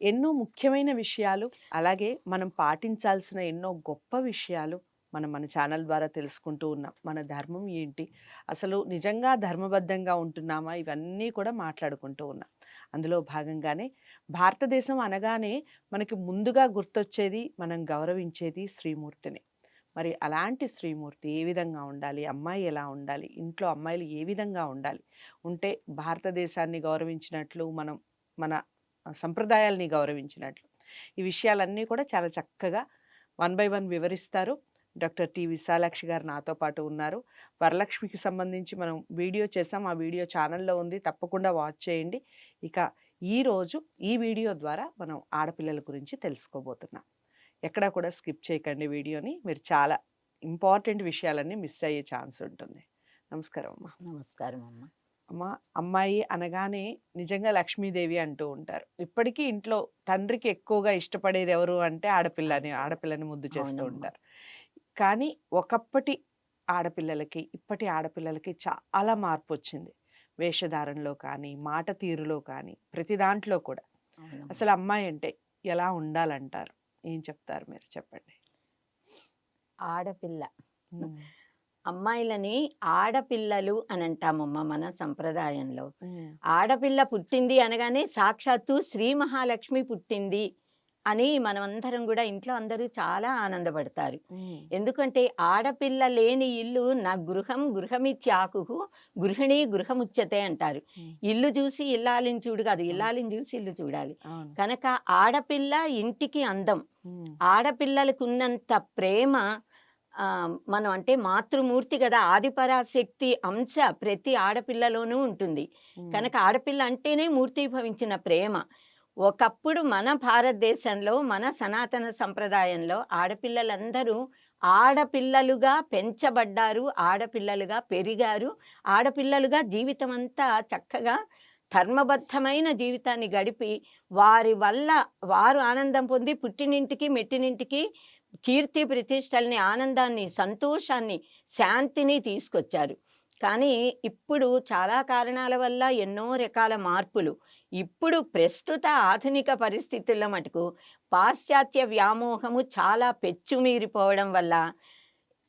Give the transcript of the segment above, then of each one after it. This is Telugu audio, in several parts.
ఎన్నో ముఖ్యమైన విషయాలు, అలాగే మనం పాటించాల్సిన ఎన్నో గొప్ప విషయాలు మనం మన ఛానల్ ద్వారా తెలుసుకుంటూ ఉన్నాం. మన ధర్మం ఏంటి? అసలు నిజంగా ధర్మబద్ధంగా ఉంటున్నామా? ఇవన్నీ కూడా మాట్లాడుకుంటూ ఉన్నాం. అందులో భాగంగానే భారతదేశం అనగానే మనకి ముందుగా గుర్తొచ్చేది మనం గౌరవించేది శ్రీమూర్తిని. మరి అలాంటి శ్రీమూర్తి ఏ విధంగా ఉండాలి? అమ్మాయి ఎలా ఉండాలి? ఇంట్లో అమ్మాయిలు ఏ విధంగా ఉండాలి? ఉంటే భారతదేశాన్ని గౌరవించినట్లు మనం మన సంప్రదాయాల్ని గౌరవించినట్లు. ఈ విషయాలన్నీ కూడా చాలా చక్కగా వన్ బై వన్ వివరిస్తారు. Doctor T. విశాలాక్షి గారు నాతో పాటు ఉన్నారు. వరలక్ష్మికి సంబంధించి మనం వీడియో చేసాం. ఆ వీడియో ఛానల్‌లో ఉంది. తప్పకుండా వాచ్ చేయండి. ఇక ఈరోజు ఈ వీడియో ద్వారా మనం ఆడపిల్లల గురించి తెలుసుకోబోతున్నాం. ఎక్కడా కూడా స్కిప్ చేయకండి వీడియోని. మీరు చాలా ఇంపార్టెంట్ విషయాలన్నీ మిస్ అయ్యే ఛాన్స్ ఉంటుంది. నమస్కారం అమ్మ నమస్కారం అమ్మ. అమ్మ అమ్మాయి అనగానే నిజంగా లక్ష్మీదేవి అంటూ ఉంటారు. ఇప్పటికీ ఇంట్లో తండ్రికి ఎక్కువగా ఇష్టపడేది ఎవరు అంటే ఆడపిల్లని. ఆడపిల్లని ముద్దు చేస్తూ. ఉంటారు. కానీ ఒకప్పటి ఆడపిల్లలకి, ఇప్పటి ఆడపిల్లలకి చాలా మార్పొచ్చింది. వేషధారణలో కానీ, మాట తీరులో కానీ, ప్రతి దాంట్లో కూడా. అసలు అమ్మాయి అంటే ఎలా ఉండాలంటారు? ఏం చెప్తారు మీరు చెప్పండి? ఆడపిల్ల. అమ్మాయిలని ఆడపిల్లలు అని అంటామమ్మ మన సంప్రదాయంలో. ఆడపిల్ల పుట్టింది అనగానే సాక్షాత్తు శ్రీ మహాలక్ష్మి పుట్టింది అని మనమందరం గూడా ఇంట్లో అందరూ చాలా ఆనందపడతారు. ఎందుకంటే ఆడపిల్ల లేని ఇల్లు నా గృహం గృహమిత్యాకుహు గృహిణీ గృహముచ్యతే అంటారు. ఇల్లు చూసి ఇల్లాలిని చూడు కాదు. ఇల్లాలిని చూసి ఇల్లు చూడాలి. కనుక ఆడపిల్ల ఇంటికి అందం. హ్మ్. ఆడపిల్లలకున్నంత ప్రేమ మనం అంటే మాతృమూర్తి గదా! ఆదిపరాశక్తి అంశ ప్రతి ఆడపిల్లలోనూ ఉంటుంది. కనుక ఆడపిల్ల అంటేనే మూర్తీభవించిన ప్రేమ. ఒకప్పుడు మన భారతదేశంలో మన సనాతన సంప్రదాయంలో ఆడపిల్లలందరూ ఆడపిల్లలుగా పెంచబడ్డారు. ఆడపిల్లలుగా పెరిగారు. ఆడపిల్లలుగా జీవితమంతా చక్కగా ధర్మబద్ధమైన జీవితాన్ని గడిపి వారి వల్ల వారు ఆనందం పొంది పుట్టినింటికి, మెట్టినింటికి కీర్తి ప్రతిష్టల్ని, ఆనందాన్ని, సంతోషాన్ని, శాంతిని తీసుకొచ్చారు. కానీ ఇప్పుడు చాలా కారణాల వల్ల ఎన్నో రకాల మార్పులు. ఇప్పుడు ప్రస్తుత ఆధునిక పరిస్థితుల్లో మటుకు పాశ్చాత్య వ్యామోహము చాలా పెచ్చుమీరిపోవడం వల్ల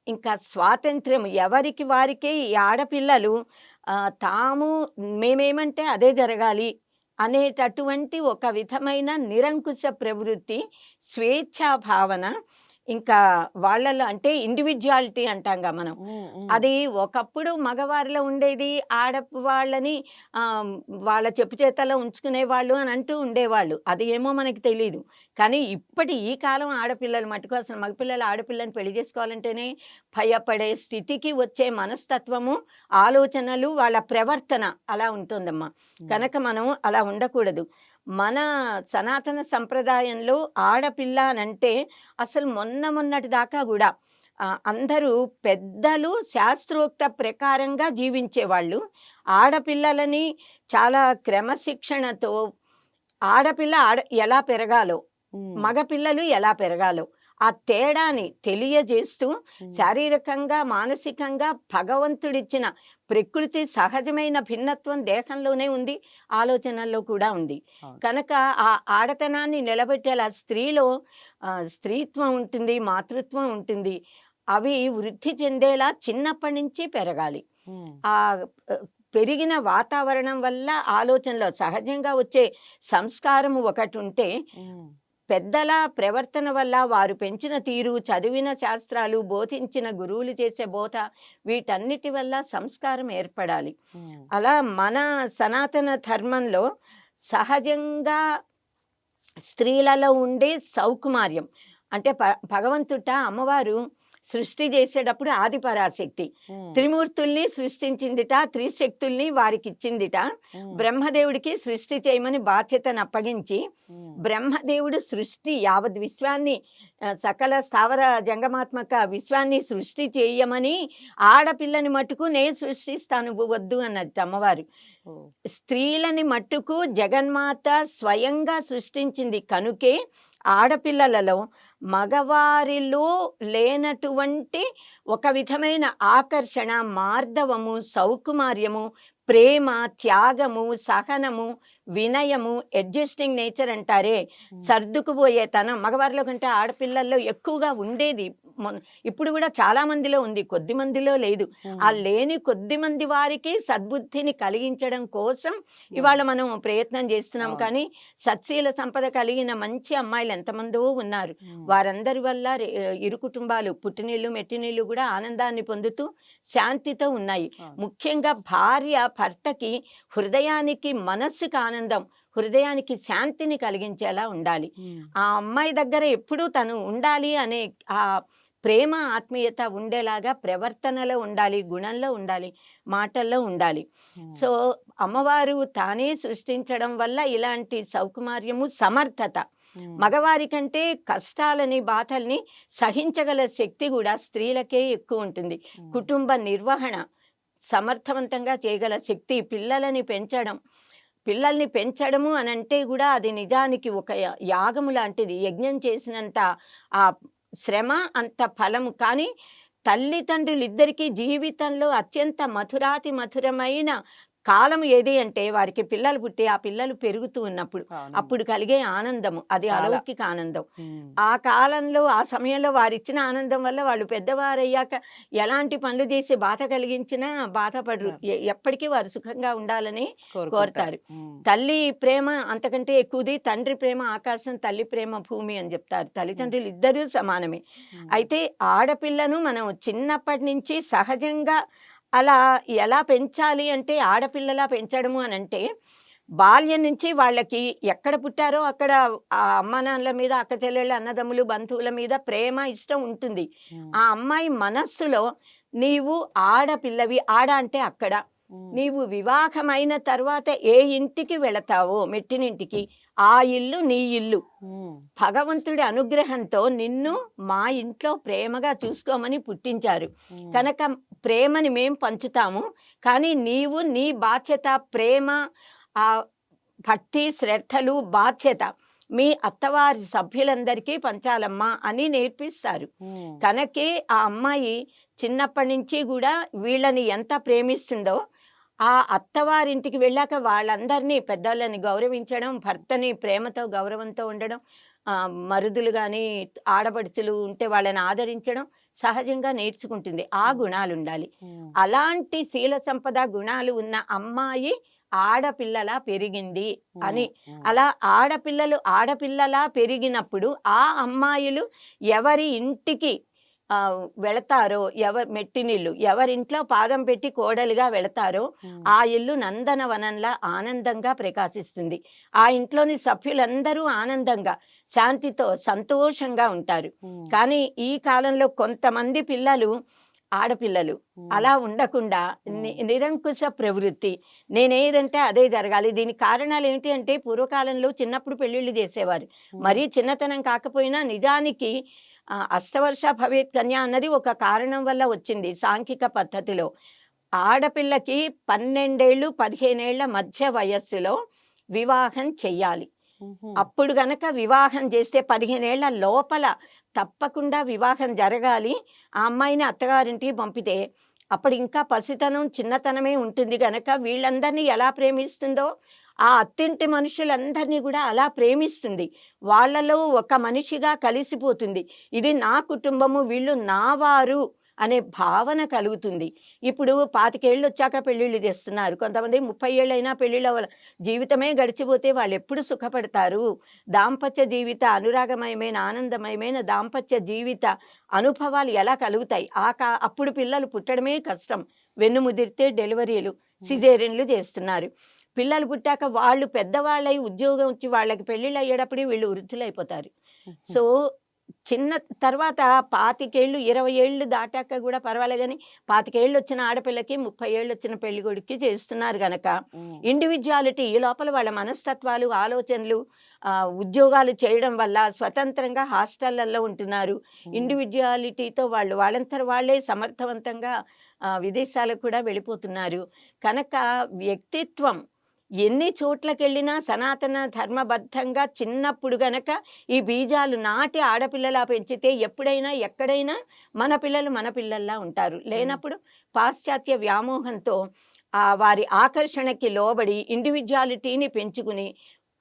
ఇంకా స్వాతంత్ర్యం ఎవరికి వారికే ఈ ఆడపిల్లలు తాము మేమేమంటే అదే జరగాలి అనేటటువంటి ఒక విధమైన నిరంకుశ ప్రవృత్తి, స్వేచ్ఛా భావన ఇంకా వాళ్ళలో అంటే ఇండివిడ్యుయాలిటీ అంటాంగా మనం. అది ఒకప్పుడు మగవారిలో ఉండేది. ఆడవాళ్ళని ఆహ్, వాళ్ళ చెప్పు చేతల్లో ఉంచుకునేవాళ్ళు అని అంటూ ఉండేవాళ్ళు. అది ఏమో మనకి తెలీదు. కానీ ఇప్పటి ఈ కాలం ఆడపిల్లలు మటుకు అసలు మగపిల్లలు ఆడపిల్లని పెళ్ళి చేసుకోవాలంటేనే భయపడే స్థితికి వచ్చే మనస్తత్వము, ఆలోచనలు, వాళ్ళ ప్రవర్తన అలా ఉంటుందమ్మా. కనుక మనం అలా ఉండకూడదు. మన సనాతన సంప్రదాయంలో ఆడపిల్ల అనంటే అసలు మొన్న మొన్నటి దాకా ఆహ్, అందరూ పెద్దలు శాస్త్రోక్త ప్రకారంగా జీవించేవాళ్ళు. ఆడపిల్లలని చాలా క్రమశిక్షణతో ఆడపిల్ల ఆడ ఎలా పెరగాలో. మగపిల్లలు ఎలా పెరగాలో ఆ తేడాని తెలియజేస్తూ. శారీరకంగా, మానసికంగా భగవంతుడిచ్చిన ప్రకృతి సహజమైన భిన్నత్వం దేహంలోనే ఉంది. ఆలోచనల్లో కూడా ఉంది. కనుక ఆ ఆడతనాన్ని నిలబెట్టేలా స్త్రీలో స్త్రీత్వం ఉంటుంది. మాతృత్వం ఉంటుంది. అవి వృద్ధి చెందేలా చిన్నప్పటి నుంచి పెరగాలి. ఆహ్, పెరిగిన వాతావరణం వల్ల ఆలోచనలో సహజంగా వచ్చే సంస్కారము ఒకటుంటే హ్మ్. పెద్దల ప్రవర్తన వల్ల వారు పెంచిన తీరు, చదివిన శాస్త్రాలు, బోధించిన గురువులు చేసే బోధ వీటన్నిటి వల్ల సంస్కారం ఏర్పడాలి. అలా మన సనాతన ధర్మంలో సహజంగా స్త్రీలలో ఉండే సౌకుమార్యం అంటే ప భగవంతుట అమ్మవారు సృష్టి చేసేటప్పుడు ఆదిపరాశక్తి. హ్మ్. త్రిమూర్తుల్ని సృష్టించిందిట. త్రిశక్తుల్ని వారికిచ్చిందిట. హ్మ్. బ్రహ్మదేవుడికి సృష్టి చేయమని బాధ్యతను అప్పగించి హ్మ్. బ్రహ్మదేవుడు సృష్టి యావత్ విశ్వాన్ని సకల స్థావర జంగమాత్మక విశ్వాన్ని సృష్టి చేయమని ఆడపిల్లని మట్టుకు నేను సృష్టిస్తాను వద్దు అన్నది అమ్మవారు. స్త్రీలని మట్టుకు జగన్మాత స్వయంగా సృష్టించింది కనుకే ఆడపిల్లలలో మగవారిలో లేనటువంటి ఒక విధమైన ఆకర్షణ, మార్దవము, సౌకుమార్యము, ప్రేమ త్యాగము సహనము వినయము అడ్జస్టింగ్ నేచర్ అంటారే. సర్దుకుపోయే తనం మగవారిలో కంటే ఆడపిల్లల్లో ఎక్కువగా ఉండేది. ఇప్పుడు కూడా చాలా మందిలో ఉంది. కొద్ది మందిలో లేదు. ఆ లేని కొద్ది మంది వారికి సద్బుద్ధిని కలిగించడం కోసం ఇవాళ మనం ప్రయత్నం చేస్తున్నాం. కానీ సత్శీల సంపద కలిగిన మంచి అమ్మాయిలు ఎంతమందో ఉన్నారు. వారందరి వల్ల ఇరు కుటుంబాలు పుట్టినీళ్ళు మెట్టినీళ్ళు కూడా ఆనందాన్ని పొందుతూ శాంతితో ఉన్నాయి. ముఖ్యంగా భార్య భర్తకి హృదయానికి మనస్సుకి ఆనందం హృదయానికి శాంతిని కలిగించేలా ఉండాలి. ఆ అమ్మాయి దగ్గర ఎప్పుడూ తను ఉండాలి అనే ఆ ప్రేమ ఆత్మీయత ఉండేలాగా ప్రవర్తనలో ఉండాలి గుణంలో ఉండాలి మాటల్లో ఉండాలి. సో అమ్మవారు తానే సృష్టించడం వల్ల ఇలాంటి సౌకుమార్యము సమర్థత. మగవారి కంటే కష్టాలని బాధల్ని సహించగల శక్తి కూడా స్త్రీలకే ఎక్కువ ఉంటుంది. కుటుంబ నిర్వహణ సమర్థవంతంగా చేయగల శక్తి పిల్లలని పెంచడం పిల్లల్ని పెంచడము అని అంటే కూడా అది నిజానికి ఒక యాగము లాంటిది. యజ్ఞం చేసినంత ఆ శ్రమ అంత ఫలము. కానీ తల్లిదండ్రులు ఇద్దరికీ జీవితంలో అత్యంత మధురాతి మధురమైన కాలం ఏది అంటే వారికి పిల్లలు పుట్టి ఆ పిల్లలు పెరుగుతూ ఉన్నప్పుడు అప్పుడు కలిగే ఆనందము. అది. అలౌకిక ఆనందం. ఆ కాలంలో ఆ సమయంలో వారు ఇచ్చిన ఆనందం వల్ల వాళ్ళు పెద్దవారయ్యాక ఎలాంటి పనులు చేసి బాధ కలిగించినా బాధపడరు. ఎప్పటికీ వారు సుఖంగా ఉండాలని కోరతారు. తల్లి ప్రేమ అంతకంటే ఎక్కువది తండ్రి ప్రేమ ఆకాశం తల్లి ప్రేమ భూమి అని చెప్తారు. తల్లిదండ్రులు ఇద్దరూ సమానమే. అయితే ఆడపిల్లను మనం చిన్నప్పటి నుంచి సహజంగా అలా ఎలా పెంచాలి అంటే ఆడపిల్లలా పెంచడము అని అంటే బాల్యం నుంచి వాళ్ళకి ఎక్కడ పుట్టారో అక్కడ ఆ అమ్మ నాన్నల మీద అక్క చెల్లెళ్ళ అన్నదమ్ములు బంధువుల మీద ప్రేమ ఇష్టం ఉంటుంది. ఆ అమ్మాయి మనస్సులో నీవు ఆడపిల్లవి ఆడ అంటే అక్కడ. నీవు వివాహమైన తర్వాత ఏ ఇంటికి వెళతావో మెట్టినింటికి ఆ ఇల్లు నీ ఇల్లు. భగవంతుడి అనుగ్రహంతో నిన్ను మా ఇంట్లో ప్రేమగా చూసుకోమని పుట్టించారు. కనుక ప్రేమని మేం పంచుతాము. కానీ నీవు నీ బాధ్యత ప్రేమ ఆ భక్తి శ్రద్ధలు బాధ్యత మీ అత్తవారి సభ్యులందరికీ పంచాలమ్మా అని నేర్పిస్తారు. కనుకే ఆ అమ్మాయి చిన్నప్పటి నుంచి కూడా వీళ్ళని ఎంత ప్రేమిస్తుందో ఆ అత్తవారింటికి వెళ్ళాక వాళ్ళందరినీ పెద్దవాళ్ళని గౌరవించడం భర్తని ప్రేమతో గౌరవంతో ఉండడం మరుదులు కానీ ఆడపడుచులు ఉంటే వాళ్ళని ఆదరించడం సహజంగా నేర్చుకుంటుంది. ఆ గుణాలు ఉండాలి అలాంటి శీల సంపద గుణాలు ఉన్న అమ్మాయి ఆడపిల్లలా పెరిగింది అని. అలా ఆడపిల్లలు ఆడపిల్లలా పెరిగినప్పుడు ఆ అమ్మాయిలు ఎవరి ఇంటికి వెళతారో ఎవరి మెట్టినిల్లు ఎవరింట్లో పాదం పెట్టి కోడలిగా వెళతారో ఆ ఇల్లు నందనవనంలా ఆనందంగా ప్రకాశిస్తుంది. ఆ ఇంట్లోని సభ్యులందరూ ఆనందంగా శాంతితో సంతోషంగా ఉంటారు. కానీ ఈ కాలంలో కొంతమంది పిల్లలు ఆడపిల్లలు అలా ఉండకుండా నిరంకుశ ప్రవృత్తి. నేనేదంటే అదే జరగాలి. దీనికి కారణాలు ఏంటి అంటే పూర్వకాలంలో చిన్నప్పుడు పెళ్ళిళ్ళు చేసేవారు. మరీ చిన్నతనం కాకపోయినా నిజానికి అష్టవర్ష భవేత్ కన్య అన్నది ఒక కారణం వల్ల వచ్చింది సాంఘిక పద్ధతిలో. ఆడపిల్లకి పన్నెండేళ్ళు పదిహేనేళ్ళ మధ్య వయస్సులో వివాహం చెయ్యాలి. అప్పుడు గనక వివాహం చేస్తే పదిహేనేళ్ళ లోపల తప్పకుండా వివాహం జరగాలి. ఆ అమ్మాయిని అత్తగారింటికి పంపితే అప్పుడు ఇంకా పసితనం చిన్నతనమే ఉంటుంది గనక వీళ్ళందరినీ ఎలా ప్రేమిస్తుందో ఆ అత్తింటి మనుషులందరినీ కూడా అలా ప్రేమిస్తుంది. వాళ్ళలో ఒక మనిషిగా కలిసిపోతుంది. ఇది నా కుటుంబము వీళ్ళు నా వారు అనే భావన కలుగుతుంది. ఇప్పుడు పాతికేళ్ళు వచ్చాక పెళ్ళిళ్ళు చేస్తున్నారు. కొంతమంది ముప్పై ఏళ్ళైనా పెళ్ళిళ్ళ. జీవితమే గడిచిపోతే వాళ్ళు ఎప్పుడు సుఖపడతారు? దాంపత్య జీవిత అనురాగమయమైన ఆనందమయమైన దాంపత్య జీవిత అనుభవాలు ఎలా కలుగుతాయి? ఆ కా అప్పుడు పిల్లలు పుట్టడమే కష్టం. వెన్ను ముదిరితే డెలివరీలు సిజేరియన్లు చేస్తున్నారు. పిల్లలు పుట్టాక వాళ్ళు పెద్దవాళ్ళై ఉద్యోగం వచ్చి వాళ్ళకి పెళ్ళిళ్ళు అయ్యేటప్పుడు వీళ్ళు వృద్ధులైపోతారు. సో చిన్న తర్వాత పాతికేళ్ళు ఇరవై ఏళ్ళు దాటాక కూడా పర్వాలేదు కానీ పాతికేళ్ళు వచ్చిన ఆడపిల్లకి ముప్పై ఏళ్ళు వచ్చిన పెళ్ళి కొడుక్కి చేస్తున్నారు గనక ఇండివిజువాలిటీ ఈ లోపల వాళ్ళ మనస్తత్వాలు ఆలోచనలు ఉద్యోగాలు చేయడం వల్ల స్వతంత్రంగా హాస్టళ్ళలో ఉంటున్నారు. ఇండివిజువాలిటీతో వాళ్ళు వాళ్ళంతర వాళ్ళే సమర్థవంతంగా విదేశాలకు కూడా వెళ్ళిపోతున్నారు. కనుక వ్యక్తిత్వం ఎన్ని చోట్లకి వెళ్ళినా సనాతన ధర్మబద్ధంగా చిన్నప్పుడు గనక ఈ బీజాలు నాటి ఆడపిల్లలా పెంచితే ఎప్పుడైనా ఎక్కడైనా మన పిల్లలు మన పిల్లల్లా ఉంటారు. లేనప్పుడు పాశ్చాత్య వ్యామోహంతో ఆ వారి ఆకర్షణకి లోబడి ఇండివిజువాలిటీని పెంచుకుని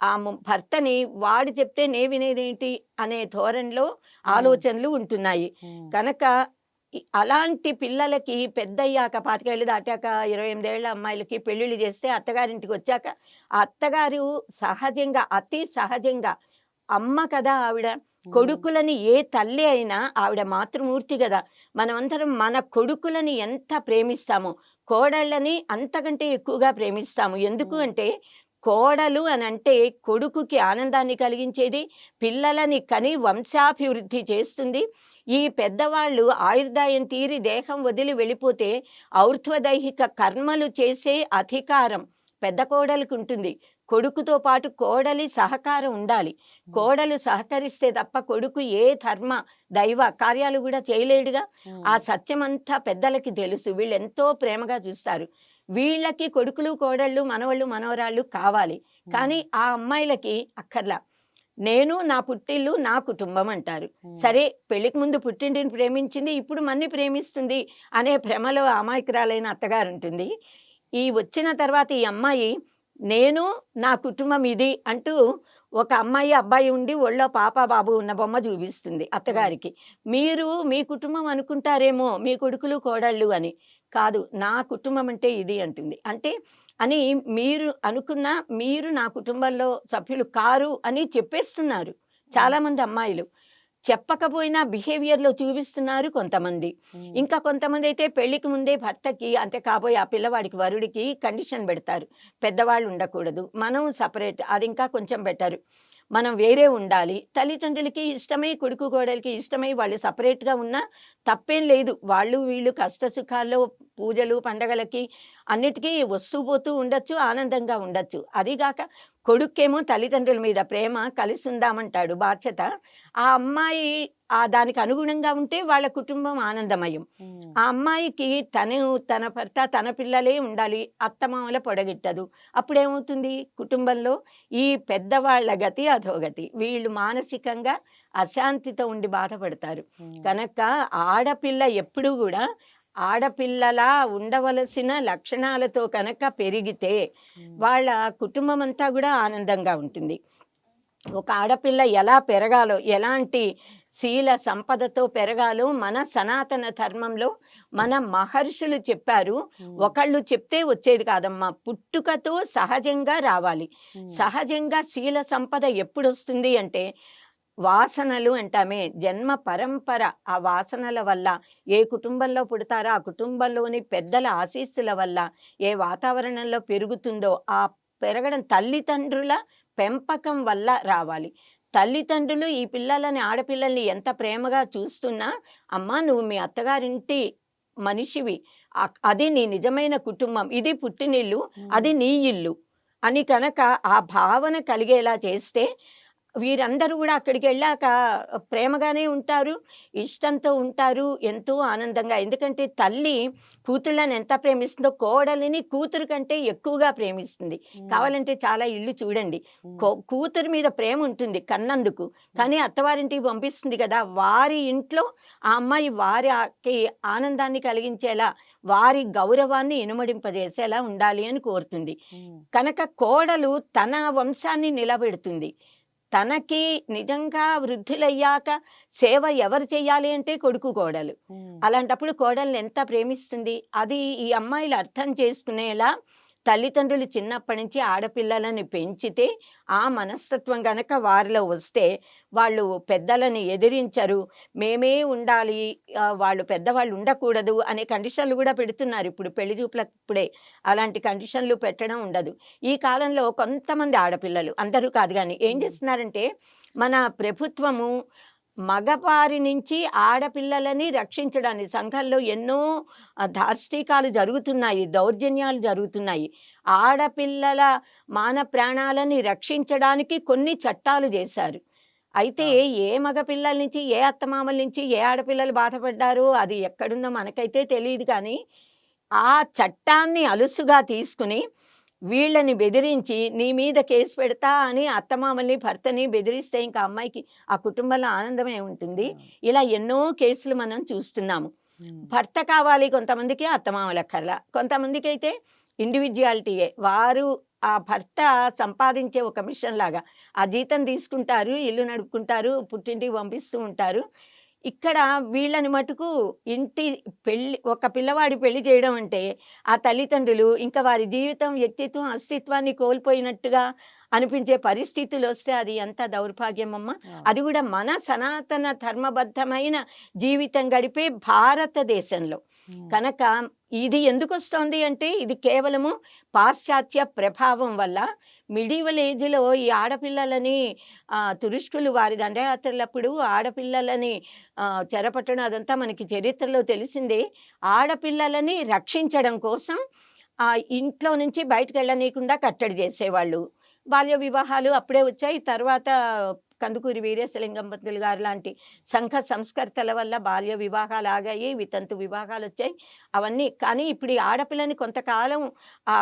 ఆ భర్తని వాడు చెప్తే నే వినేదేంటి అనే ధోరణిలో ఆలోచనలు ఉంటున్నాయి. కనుక అలాంటి పిల్లలకి పెద్దయ్యాక పాతికేళ్ళు దాటాక ఇరవై ఎనిమిదేళ్ళ అమ్మాయిలకి పెళ్ళిళ్ళు చేస్తే అత్తగారింటికి వచ్చాక ఆ అత్తగారు సహజంగా అతి సహజంగా అమ్మ కదా ఆవిడ కొడుకులని ఏ తల్లి అయినా ఆవిడ మాతృమూర్తి కదా. మనమందరం మన కొడుకులని ఎంత ప్రేమిస్తామో కోడళ్ళని అంతకంటే ఎక్కువగా ప్రేమిస్తాము. ఎందుకు. అంటే కోడలు అని అంటే కొడుకుకి ఆనందాన్ని కలిగించేది పిల్లలని కని వంశాభివృద్ధి చేస్తుంది ఈ పెద్దవాళ్ళు ఆయుర్దాయం తీరి దేహం వదిలి వెళ్ళిపోతే ఔర్ధ్వదైహిక కర్మలు చేసే అధికారం పెద్ద కోడలికి ఉంటుంది. కొడుకుతో పాటు కోడలి సహకారం ఉండాలి. కోడలు సహకరిస్తే తప్ప కొడుకు ఏ ధర్మ దైవ కార్యాలు కూడా చేయలేడుగా? ఆ సత్యమంతా పెద్దలకి తెలుసు. వీళ్ళు ఎంతో ప్రేమగా చూస్తారు. వీళ్ళకి కొడుకులు కోడళ్ళు మనవళ్ళు మనవరాళ్ళు కావాలి. కానీ ఆ అమ్మాయిలకి అక్కర్లా. నేను నా పుట్టిల్లు నా కుటుంబం అంటారు. సరే పెళ్ళికి ముందు పుట్టింటిని ప్రేమించింది ఇప్పుడు మన్ని ప్రేమిస్తుంది అనే భ్రమలో అమాయకురాలైన అత్తగారు ఉంటుంది ఈ వచ్చిన తర్వాత ఈ అమ్మాయి నేను నా కుటుంబం ఇది అంటూ ఒక అమ్మాయి అబ్బాయి ఉండి ఒళ్ళో పాప బాబు ఉన్న బొమ్మ చూపిస్తుంది అత్తగారికి. మీరు మీ కుటుంబం అనుకుంటారేమో మీ కొడుకులు కోడళ్ళు అని. కాదు నా కుటుంబం అంటే ఇది అంటుంది. అంటే అని మీరు అనుకున్న మీరు నా కుటుంబంలో సభ్యులు కారు అని చెప్పేస్తున్నారు. చాలా మంది అమ్మాయిలు. చెప్పకపోయినా behaviour లో చూపిస్తున్నారు కొంతమంది. ఇంకా కొంతమంది అయితే పెళ్ళికి ముందే భర్తకి అంటే కాబోయే ఆ పిల్లవాడికి వరుడికి కండిషన్ పెడతారు. పెద్దవాళ్ళు ఉండకూడదు. మనం సపరేట్ అది ఇంకా కొంచెం బెటర్. మనం వేరే ఉండాలి. తల్లిదండ్రులకి ఇష్టమై కొడుకు కోడలికి ఇష్టమై వాళ్ళు సపరేట్గా ఉన్నా తప్పేం లేదు. వాళ్ళు వీళ్ళు కష్ట సుఖాల్లో పూజలు పండగలకి అన్నిటికీ వస్తూ పోతూ ఉండొచ్చు ఆనందంగా ఉండొచ్చు. అదిగాక కొడుక్కేమో తల్లిదండ్రుల మీద ప్రేమ కలిసి ఉందామంటాడు బాధ్యత. ఆ అమ్మాయి ఆ దానికి అనుగుణంగా ఉంటే వాళ్ళ కుటుంబం ఆనందమయం. ఆ అమ్మాయికి తను తన భర్త తన పిల్లలే ఉండాలి. అత్తమామల పొడగిట్టదు. అప్పుడేమవుతుంది? కుటుంబంలో ఈ పెద్దవాళ్ళ గతి అధోగతి. వీళ్ళు మానసికంగా అశాంతితో ఉండి బాధపడతారు. కనుక ఆడపిల్ల ఎప్పుడూ కూడా ఆడపిల్లలా ఉండవలసిన లక్షణాలతో కనుక పెరిగితే వాళ్ళ కుటుంబం అంతా కూడా ఆనందంగా ఉంటుంది. ఒక ఆడపిల్ల ఎలా పెరగాలో ఎలాంటి శీల సంపదతో పెరగాలో మన సనాతన ధర్మంలో మన మహర్షులు చెప్పారు. ఒకళ్ళు చెప్తే వచ్చేది కాదమ్మా పుట్టుకతో సహజంగా రావాలి. సహజంగా శీల సంపద ఎప్పుడు వస్తుంది అంటే వాసనలు అంటామే జన్మ పరంపర ఆ వాసనల వల్ల. ఏ కుటుంబంలో పుడతారో ఆ కుటుంబంలోని పెద్దల ఆశీస్సుల వల్ల ఏ వాతావరణంలో పెరుగుతుందో ఆ పెరగడం తల్లిదండ్రుల పెంపకం వల్ల రావాలి. తల్లిదండ్రులు ఈ పిల్లలని ఆడపిల్లల్ని ఎంత ప్రేమగా చూస్తున్నా అమ్మా నువ్వు మీ అత్తగారింటి మనిషివి. అది నీ నిజమైన కుటుంబం. ఇది పుట్టినిల్లు. అది నీ ఇల్లు. అని కనుక ఆ భావన కలిగేలా చేస్తే వీరందరూ కూడా అక్కడికి వెళ్ళాక ప్రేమగానే ఉంటారు ఇష్టంతో ఉంటారు ఎంతో ఆనందంగా. ఎందుకంటే తల్లి కూతుళ్ళని ఎంత ప్రేమిస్తుందో కోడలిని కూతురు కంటే ఎక్కువగా ప్రేమిస్తుంది. కావాలంటే చాలా ఇల్లు చూడండి. కూతురు మీద ప్రేమ ఉంటుంది కన్నందుకు. కానీ అత్తవారింటికి పంపిస్తుంది కదా వారి ఇంట్లో ఆ అమ్మాయి వారికి ఆనందాన్ని కలిగించేలా వారి గౌరవాన్ని ఇనుమడింపజేసేలా ఉండాలి అని కోరుతుంది. కనుక కోడలు తన వంశాన్ని నిలబెడుతుంది. తనకి నిజంగా వృద్ధులయ్యాక సేవ ఎవరు చేయాలి అంటే కొడుకు కోడలు. అలాంటప్పుడు కోడల్ని ఎంత ప్రేమిస్తుంది? అది ఈ అమ్మాయిలు అర్థం చేసుకునేలా తల్లిదండ్రులు చిన్నప్పటి నుంచి ఆడపిల్లలని పెంచితే ఆ మనస్తత్వం గనక వారిలో వస్తే వాళ్ళు పెద్దలని ఎదిరించరు. మేమే ఉండాలి వాళ్ళు పెద్దవాళ్ళు ఉండకూడదు అనే కండిషన్లు కూడా పెడుతున్నారు ఇప్పుడు పెళ్ళి చూపులప్పుడే. అలాంటి కండిషన్లు పెట్టడం ఉండదు. ఈ కాలంలో కొంతమంది ఆడపిల్లలు అందరూ కాదు కానీ ఏం. చేస్తున్నారంటే మన ప్రభుత్వము మగవారి నుంచి ఆడపిల్లలని రక్షించడానికి సంఘంలో ఎన్నో ఆ, దార్ష్టికాలు జరుగుతున్నాయి దౌర్జన్యాలు జరుగుతున్నాయి. ఆడపిల్లల మాన ప్రాణాలని రక్షించడానికి కొన్ని చట్టాలు చేశారు. అయితే ఏ మగ పిల్లల నుంచి ఏ అత్తమామల నుంచి ఏ ఆడపిల్లలు బాధపడ్డారో అది ఎక్కడుందో మనకైతే తెలియదు కానీ ఆ చట్టాన్ని అలుసుగా తీసుకుని వీళ్ళని బెదిరించి నీ మీద కేసు పెడతా అని అత్తమామల్ని భర్తని బెదిరిస్తే ఇంకా అమ్మాయికి ఆ కుటుంబంలో ఆనందమే ఉంటుంది. ఇలా ఎన్నో కేసులు మనం చూస్తున్నాము. భర్త కావాలి కొంతమందికి అత్తమామల కర్ల కొంతమందికి అయితే ఇండివిజువాలిటీయే వారు ఆ భర్త సంపాదించే ఒక మిషన్ లాగా. ఆ జీతం తీసుకుంటారు ఇల్లు నడుపుకుంటారు పుట్టింటికి పంపిస్తూ ఉంటారు. ఇక్కడ వీళ్ళని మటుకు ఇంటి పెళ్ళి ఒక పిల్లవాడి పెళ్ళి చేయడం అంటే ఆ తల్లిదండ్రులు ఇంకా వారి జీవితం వ్యక్తిత్వం అస్తిత్వాన్ని కోల్పోయినట్టుగా అనిపించే పరిస్థితులు వస్తే అది ఎంత దౌర్భాగ్యం అమ్మ అది కూడా మన సనాతన ధర్మబద్ధమైన జీవితం గడిపే భారతదేశంలో. కనుక ఇది ఎందుకు వస్తోంది అంటే ఇది కేవలము పాశ్చాత్య ప్రభావం వల్ల మిడివల్ ఏజ్లో ఈ ఆడపిల్లలని తురుష్కులు వారి దండయాత్రలప్పుడు ఆడపిల్లలని చెరపట్టడం అదంతా మనకి చరిత్రలో తెలిసిందే. ఆడపిల్లలని రక్షించడం కోసం ఆ ఇంట్లో నుంచి బయటకు వెళ్ళనీయకుండా కట్టడి చేసేవాళ్ళు. బాల్య వివాహాలు అప్పుడే వచ్చాయి. తర్వాత కందుకూరి వీరేశలింగం పంతులు గారు లాంటి సంఘ సంస్కర్తల వల్ల బాల్య వివాహాలు ఆగాయి వితంతు వివాహాలు వచ్చాయి. అవన్నీ కానీ ఇప్పుడు ఈ ఆడపిల్లని కొంతకాలం ఆ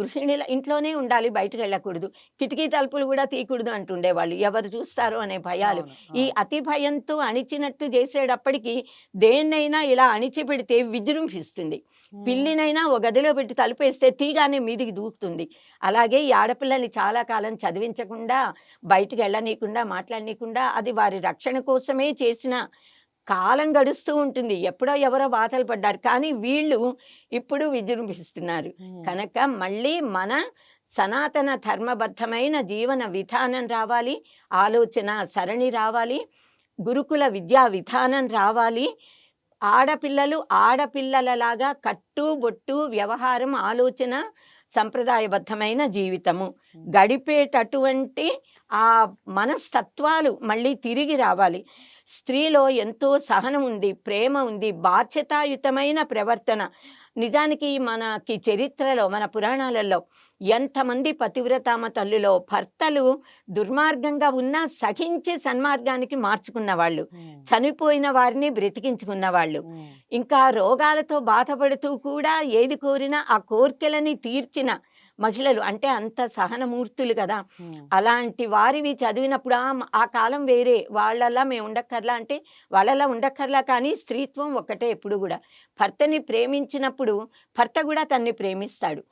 గృహిణిల ఇంట్లోనే ఉండాలి బయటకు వెళ్ళకూడదు. కిటికీ తలుపులు కూడా తీయకూడదు అంటుండేవాళ్ళు. ఎవరు చూస్తారు అనే భయాలు. ఈ అతి భయంతో అణిచినట్టు చేసేటప్పటికి దేన్నైనా ఇలా అణిచిపెడితే విజృంభిస్తుంది. పిల్లినైనా ఒక గదిలో పెట్టి తలుపేస్తే తీగానే మీదికి దూకుతుంది. అలాగే ఈ ఆడపిల్లల్ని చాలా కాలం చదివించకుండా బయటికి వెళ్ళనీయకుండా మాట్లాడనీయకుండా అది వారి రక్షణ కోసమే చేసిన కాలం గడుస్తూ ఉంటుంది. ఎప్పుడో ఎవరో బాధలు పడ్డారు. కానీ వీళ్ళు ఇప్పుడు విజృంభిస్తున్నారు. కనుక మళ్ళీ మన సనాతన ధర్మబద్ధమైన జీవన విధానం రావాలి. ఆలోచన సరణి రావాలి. గురుకుల విద్యా విధానం రావాలి. ఆడపిల్లలు ఆడపిల్లలలాగా కట్టు బొట్టు వ్యవహారం ఆలోచన సంప్రదాయబద్ధమైన జీవితము. గడిపేటటువంటి ఆ మనస్తత్వాలు మళ్ళీ తిరిగి రావాలి. స్త్రీలో ఎంతో సహనం ఉంది ప్రేమ ఉంది బాధ్యతాయుతమైన ప్రవర్తన. నిజానికి మనకి చరిత్రలో మన పురాణాలలో ఎంతమంది పతివ్రతామ తల్లులో భర్తలు దుర్మార్గంగా ఉన్నా సహించి సన్మార్గానికి మార్చుకున్న వాళ్ళు చనిపోయిన వారిని బ్రతికించుకున్న వాళ్ళు. ఇంకా రోగాలతో బాధపడుతూ కూడా ఏది కోరినా ఆ కోర్కెలని తీర్చిన మహిళలు అంటే అంత సహనమూర్తులు కదా. అలాంటి వారివి చదివినప్పుడు ఆ కాలం వేరే. వాళ్ళలా మేము ఉండక్కర్లా అంటే వాళ్ళలా ఉండక్కర్లా కానీ స్త్రీత్వం ఒక్కటే ఎప్పుడు కూడా. భర్తని ప్రేమించినప్పుడు భర్త కూడా తన్ని ప్రేమిస్తాడు.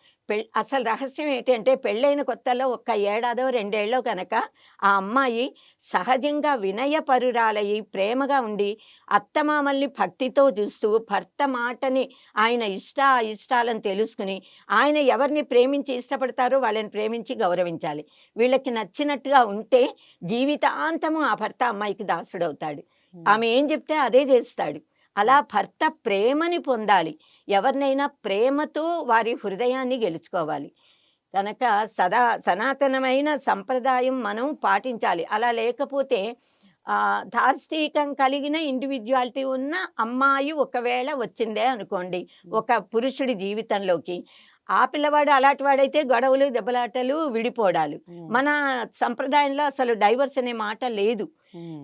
అసలు రహస్యం ఏంటంటే పెళ్ళైన కొత్తలో ఒక్క ఏడాదో రెండేళ్ళో కనుక ఆ అమ్మాయి సహజంగా వినయపరురాలయ్యి ప్రేమగా ఉండి అత్తమామల్ని భక్తితో చూస్తూ భర్త మాటని ఆయన ఇష్ట ఇష్టాలను తెలుసుకుని ఆయన ఎవరిని ప్రేమించి ఇష్టపడతారో వాళ్ళని ప్రేమించి గౌరవించాలి. వీళ్ళకి నచ్చినట్టుగా ఉంటే జీవితాంతము ఆ భర్త అమ్మాయికి దాసుడవుతాడు. ఆమె ఏం చెప్తే అదే చేస్తాడు. అలా భర్త ప్రేమని పొందాలి. ఎవరినైనా ప్రేమతో వారి హృదయాన్ని గెలుచుకోవాలి. కనుక సదా సనాతనమైన సంప్రదాయం మనం పాటించాలి. అలా లేకపోతే ఆ, దార్ష్టికం కలిగిన ఇండివిజువాలిటీ ఉన్న అమ్మాయి ఒకవేళ వచ్చిందే అనుకోండి ఒక పురుషుడి జీవితంలోకి ఆ పిల్లవాడు అలాంటి వాడైతే గొడవలు దెబ్బలాటలు విడిపోవడాలు మన సంప్రదాయంలో అసలు డైవర్స్ అనే మాట లేదు.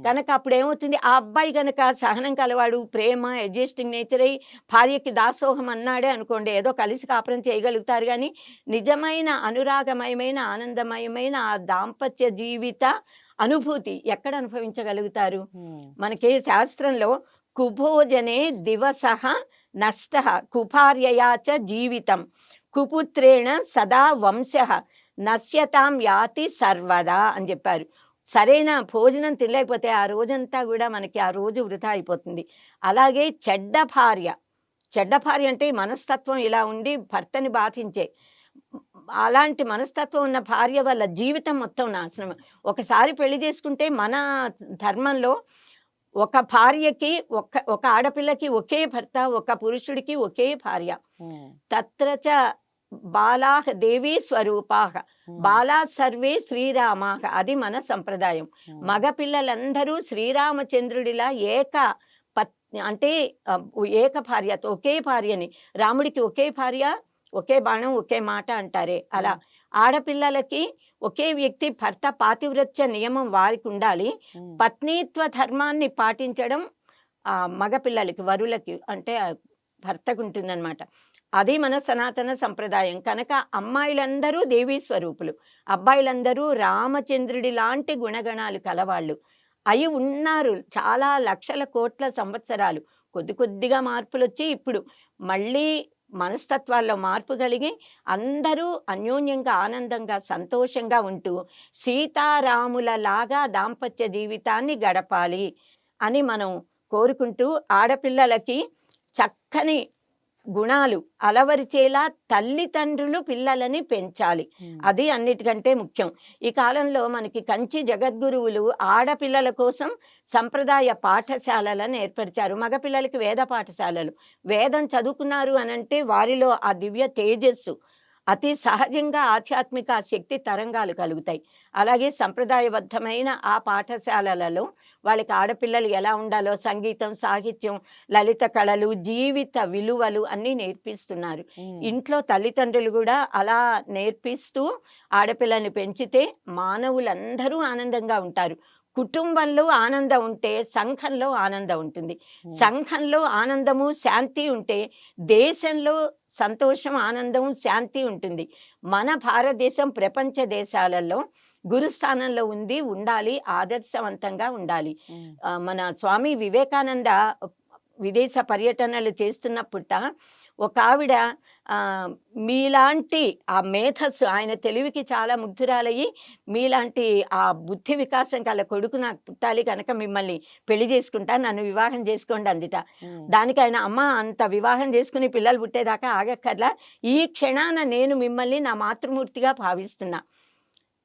కనుక అప్పుడు ఏమవుతుంది ఆ అబ్బాయి కనుక సహనం కలవాడు ప్రేమ అడ్జస్టింగ్ నేచర్ అయ్యి భార్యకి దాసోహం అన్నాడే అనుకోండి ఏదో కలిసి కాపురం చేయగలుగుతారు కానీ నిజమైన అనురాగమయమైన ఆనందమయమైన ఆ దాంపత్య జీవిత అనుభూతి ఎక్కడ అనుభవించగలుగుతారు? మనకి శాస్త్రంలో కుభోజనే దివస నష్ట కుభార్యయా చ జీవితం. కుపుత్రేణ సదా వంశ నశ్యతాం యాతి సర్వదా అని చెప్పారు. సరైన భోజనం తినలేకపోతే ఆ రోజంతా కూడా మనకి ఆ రోజు వృధా అయిపోతుంది. అలాగే చెడ్డ భార్య చెడ్డ భార్య అంటే మనస్తత్వం ఇలా ఉండి భర్తని బాధించే అలాంటి మనస్తత్వం ఉన్న భార్య వల్ల జీవితం మొత్తం నాశనం. ఒకసారి పెళ్ళి చేసుకుంటే మన ధర్మంలో ఒక భార్యకి ఒక ఒక ఆడపిల్లకి ఒకే భర్త ఒక పురుషుడికి ఒకే భార్య. తత్ర చ బాలాహ దేవీ స్వరూపాహ. బాలా సర్వే శ్రీరామాహ. అది మన సంప్రదాయం. మగ పిల్లలందరూ శ్రీరామచంద్రుడిలా ఏక పత్ అంటే ఏక భార్యతో ఒకే భార్యని. రాముడికి ఒకే భార్య ఒకే బాణం ఒకే మాట అంటారే. అలా. ఆడపిల్లలకి ఒకే వ్యక్తి భర్త పాతివ్రత్య నియమం వారికి ఉండాలి పత్నీత్వ ధర్మాన్ని పాటించడం ఆ మగపిల్లలకి వరులకి అంటే భర్తకు ఉంటుందన్నమాట అది మన సనాతన సంప్రదాయం. కనుక అమ్మాయిలందరూ దేవీ స్వరూపులు. అబ్బాయిలందరూ రామచంద్రుడి లాంటి గుణగణాలు కలవాళ్ళు. అయి ఉన్నారు చాలా లక్షల కోట్ల సంవత్సరాలు. కొద్ది కొద్దిగా మార్పులు వచ్చి ఇప్పుడు మళ్ళీ మనస్తత్వాల్లో మార్పు కలిగి అందరూ అన్యోన్యంగా ఆనందంగా సంతోషంగా ఉంటూ సీతారాముల లాగా దాంపత్య జీవితాన్ని గడపాలి అని మనం కోరుకుంటూ ఆడపిల్లలకి చక్కని గుణాలు అలవరిచేలా తల్లిదండ్రులు పిల్లలని పెంచాలి. అది అన్నిటికంటే ముఖ్యం. ఈ కాలంలో మనకి కంచి జగద్గురువులు ఆడపిల్లల కోసం సంప్రదాయ పాఠశాలలను ఏర్పరిచారు. మగపిల్లలకి వేద పాఠశాలలు. వేదం చదువుకున్నారు అనంటే వారిలో ఆ దివ్య తేజస్సు అతి సహజంగా ఆధ్యాత్మిక శక్తి తరంగాలు కలుగుతాయి. అలాగే సంప్రదాయబద్ధమైన ఆ పాఠశాలలలో వాళ్ళకి ఆడపిల్లలు ఎలా ఉండాలో సంగీతం సాహిత్యం లలిత కళలు జీవిత విలువలు అన్నీ నేర్పిస్తున్నారు. ఇంట్లో తల్లిదండ్రులు కూడా అలా నేర్పిస్తూ ఆడపిల్లని పెంచితే మానవులందరూ ఆనందంగా ఉంటారు కుటుంబంలో ఆనందం ఉంటే సంఘంలో ఆనందం ఉంటుంది. సంఘంలో ఆనందము శాంతి ఉంటే దేశంలో సంతోషం ఆనందం శాంతి ఉంటుంది మన భారతదేశం ప్రపంచ దేశాలలో గురుస్థానంలో ఉంది ఉండాలి ఆదర్శవంతంగా ఉండాలి. మన స్వామి వివేకానంద విదేశ పర్యటనలు చేస్తున్నప్పుట ఒక ఆవిడ మీలాంటి ఆ మేధస్సు ఆయన తెలివికి చాలా ముగ్ధురాలయ్యి మీలాంటి ఆ బుద్ధి వికాసం గల కొడుకు నాకు పుట్టాలి కనుక మిమ్మల్ని పెళ్ళి చేసుకుంటా నన్ను వివాహం చేసుకోండి అందిట. దానికి ఆయన అమ్మ అంత వివాహం చేసుకుని పిల్లలు పుట్టేదాకా ఆగక్కర్లా. ఈ క్షణాన నేను మిమ్మల్ని నా మాతృమూర్తిగా భావిస్తున్నా.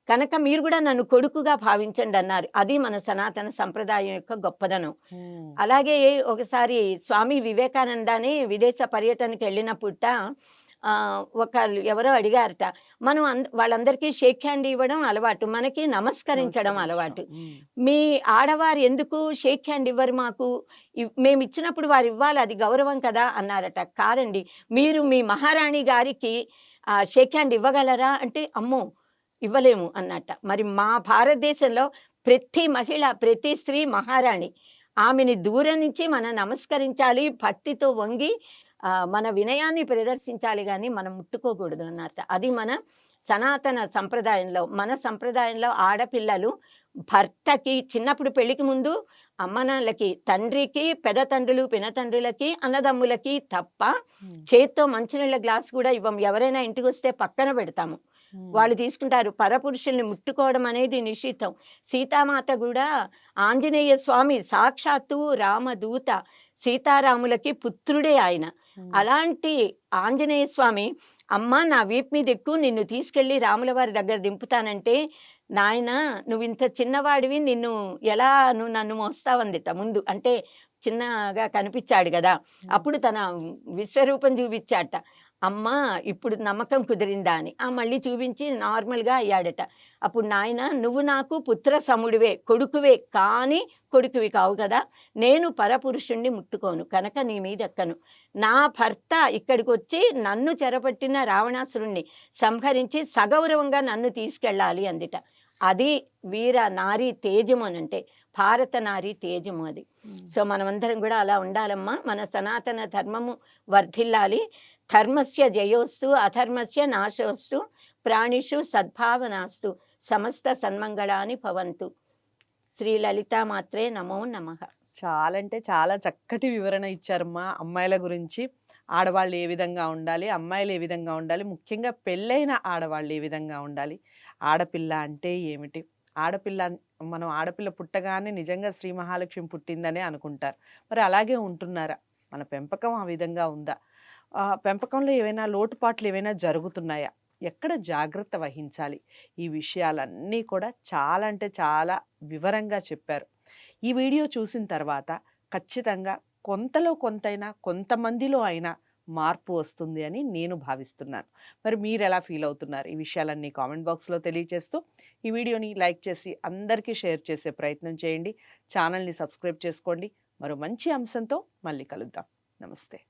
కనుక మీరు కూడా నన్ను కొడుకుగా భావించండి అన్నారు. అది మన సనాతన సంప్రదాయం యొక్క గొప్పదనం. అలాగే ఒకసారి స్వామి వివేకానందాని విదేశ పర్యటనకి వెళ్ళినప్పుట ఒక ఎవరో అడిగారట మనం అంద వాళ్ళందరికీ షేక్ హ్యాండ్ ఇవ్వడం అలవాటు మనకి నమస్కరించడం అలవాటు. మీ ఆడవారు ఎందుకు షేక్ హ్యాండ్ ఇవ్వరు మాకు? మేము ఇచ్చినప్పుడు వారు ఇవ్వాలి అది గౌరవం కదా అన్నారట. కాదండి మీరు మీ మహారాణి గారికి షేక్ హ్యాండ్ ఇవ్వగలరా? అంటే అమ్మో ఇవ్వలేము అన్నట్ట మరి మా భారతదేశంలో ప్రతి మహిళ ప్రతి స్త్రీ మహారాణి ఆమెని దూరం నుంచి మనం నమస్కరించాలి భక్తితో వంగి మన వినయాన్ని ప్రదర్శించాలి కానీ మనం ముట్టుకోకూడదు అన్నట్ట అది మన సనాతన సంప్రదాయంలో మన సంప్రదాయంలో ఆడపిల్లలు భర్తకి చిన్నప్పుడు పెళ్ళికి ముందు అమ్మనాన్నలకి తండ్రికి పెద తండ్రులు పినతండ్రులకి అన్నదమ్ములకి తప్ప. చేత్తో మంచినీళ్ళ గ్లాస్ కూడా ఇవ్వం ఎవరైనా ఇంటికి వస్తే పక్కన పెడతాము. వాళ్ళు తీసుకుంటారు. పరపురుషుల్ని ముట్టుకోవడం అనేది నిషిద్ధం. సీతామాత కూడా ఆంజనేయ స్వామి సాక్షాత్తు రామదూత సీతారాములకి పుత్రుడే ఆయన. అలాంటి ఆంజనేయ స్వామి అమ్మ నా వీపు మీద ఎక్కువ నిన్ను తీసుకెళ్ళి రాముల వారి దగ్గర దింపుతానంటే నాయన నువ్వు ఇంత చిన్నవాడివి నిన్ను ఎలా నువ్వు నన్ను మోస్తావందిట ముందు. అంటే చిన్నగా కనిపించాడు కదా. అప్పుడు తన విశ్వరూపం చూపించాట. అమ్మ ఇప్పుడు నమ్మకం కుదిరిందా అని. ఆ మళ్ళీ చూపించి నార్మల్గా అయ్యాడట. అప్పుడు నాయన నువ్వు నాకు పుత్ర సముడివే కొడుకువే కానీ కొడుకువి కావు కదా. నేను పరపురుషుణ్ణి ముట్టుకోను కనుక నీ మీద ఎక్కను నా భర్త ఇక్కడికి వచ్చి నన్ను చెరపట్టిన రావణాసురుణ్ణి సంహరించి సగౌరవంగా నన్ను తీసుకెళ్ళాలి అందిట. అది వీర నారీ తేజము అని అంటే భారత నారీ తేజము అది. సో మనమందరం కూడా అలా ఉండాలమ్మా. మన సనాతన ధర్మము వర్ధిల్లాలి. ధర్మస్య జయోస్తు అధర్మస్య నాశోస్తు ప్రాణిషు సద్భావనాస్తు సమస్త సన్మంగళాని భవంతు. శ్రీ లలితామాత్రే నమో నమ. చాలా అంటే చాలా చక్కటి వివరణ ఇచ్చారమ్మా అమ్మాయిల గురించి. ఆడవాళ్ళు ఏ విధంగా ఉండాలి అమ్మాయిలు ఏ విధంగా ఉండాలి ముఖ్యంగా పెళ్ళైన ఆడవాళ్ళు ఏ విధంగా ఉండాలి ఆడపిల్ల అంటే ఏమిటి? ఆడపిల్ల మనం ఆడపిల్ల పుట్టగానే నిజంగా శ్రీ మహాలక్ష్మి పుట్టిందనే అనుకుంటారు. మరి అలాగే ఉంటున్నారా? మన పెంపకం ఆ విధంగా ఉందా? పెంపకంలో ఏవైనా లోటుపాట్లు ఏవైనా జరుగుతున్నాయా? ఎక్కడ జాగ్రత్త వహించాలి? ఈ విషయాలన్నీ కూడా చాలా అంటే చాలా వివరంగా చెప్పారు. ఈ వీడియో చూసిన తర్వాత ఖచ్చితంగా కొంతలో కొంతైనా కొంతమందిలో అయినా మార్పు వస్తుంది అని నేను భావిస్తున్నాను. మరి మీరు ఎలా ఫీల్ అవుతున్నారు? ఈ విషయాలన్నీ కామెంట్ బాక్స్లో తెలియజేస్తూ ఈ వీడియోని లైక్ చేసి అందరికీ షేర్ చేసే ప్రయత్నం చేయండి. ఛానల్ని సబ్స్క్రైబ్ చేసుకోండి. మరో మంచి అంశంతో మళ్ళీ కలుద్దాం. నమస్తే.